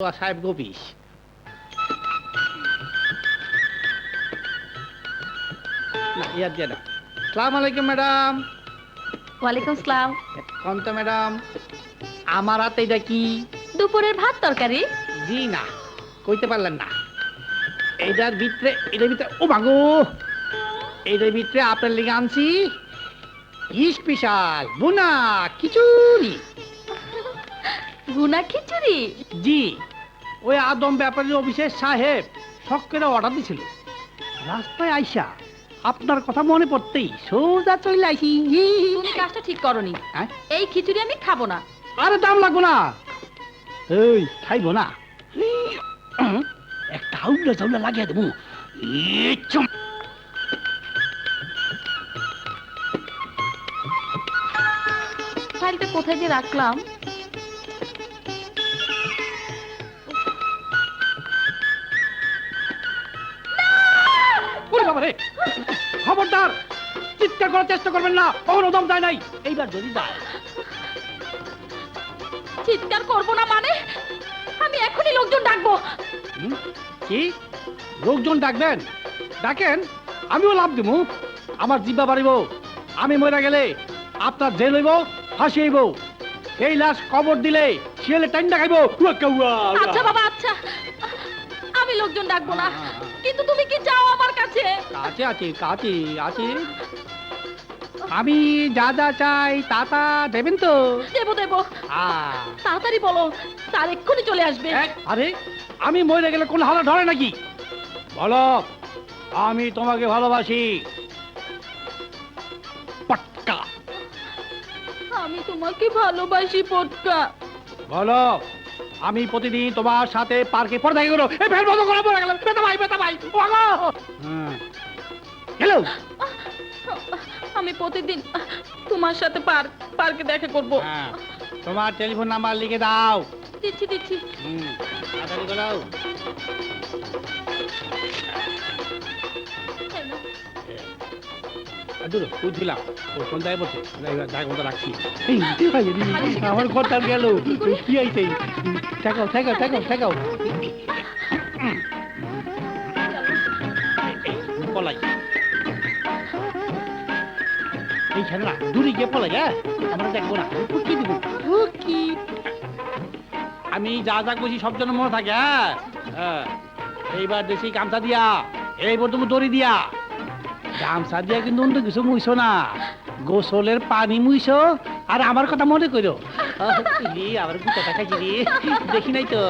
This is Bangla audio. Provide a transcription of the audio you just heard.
সাহেব গপিস না ইয়ার দিয়ে দাও। সালাম আলাইকুম ম্যাডাম। ওয়ালাইকুম সালাম। কন্ত ম্যাডাম আমার হাতে এটা কি? দুপুরের ভাত তরকারি? জি না কইতে পারলেন না। এইটার ভিতরে এটার ভিতরে ও মাগো এইটার ভিতরে আপনার লিগে আনছি স্পেশাল বুনা খিচুড়ি। গুনা খিচুড়ি? জি ওই আদম ব্যাপারী অফিসের সাহেব শখ করে অর্ডার দিছিল। রাস্তায় আইসা আপনার কথা মনে পড়তেই সোজা চলে আইসি। তুমি কাজটা ঠিক করনি। হ্যাঁ? এই খিচুড়ি আমি খাব না। আরে দাম লাগবো না। এই খাইবো না। একটা হাউলা চাউলা লাগিয়ে দেবো। ফাইলটা কোথায় যে রাখলাম? ওরে বাবা রে খবরদার চিৎকার করার চেষ্টা করবেন না কখনো দম যায় নাই। এইবার যদি যায়। চিৎকার করব না মানে? আমি এখনই লোকজন ডাকবো। কি? লোকজন ডাকবেন? ডাকেন আমিও লাভ দিব আমার জিব্বা বাড়িব। আমি মরে গেলে আপনার জেল হইব ফাঁসি হইব। এই লাশ কবর দিলে শিয়ালে টাইন দেখাইব আচ্ছা বাবা আচ্ছা। লোকজন ডাকবো না। কিন্তু তুমি কি চাও আমার কাছে? কাছে আছে কাছে আছে। আমি যা যা চাই তা তা দেবেন তো? দেবো দেবো। তাড়াতাড়ি বলো তার এক্ষুনি চলে আসবে। আরে আমি মরে গেলে কোন হালা ধরে নাকি? বলো আমি তোমাকে ভালোবাসি। পটকা। আমি তোমাকে ভালোবাসি পটকা। বলো। আমি প্রতিদিন তোমার সাথে পার্কে পড়ে থাকি করো এই ফের বন্ধ করে পড়ে গেলাম বেতা ভাই বেতা ভাই ওগো হ্যালো! আমি প্রতিদিন তোমার সাথে পার্ক পার্কে দেখা করব। হ্যাঁ। তোমার টেলিফোন নাম্বার লিখে দাও। দিচ্ছি দিচ্ছি। হুম তাড়াতাড়ি করো দূর বুঝছিলাম ও সন্ধ্যায় বসে রাখছি। আমার গেল। কি আইছে? ঠেকাও ঠেকাও ঠেকাও ঠেকাও। পলাই। এই ছেলে দূরে গিয়ে পলাই হ্যাঁ? আমরা দেখব না। কি দিব। আমি যা যা করছি সব জন্য মনে থাকে হ্যাঁ? হ্যাঁ। এইবার দেশি গামছা দিয়া এইবার তুমি দড়ি দিয়া। গামছা দিয়া কিন্তু অন্য কিছু মুইছো না। গোসলের পানি মুইছো, আর আমার কথা মনে করো আবার গুটা রে। দেখি নাই তো।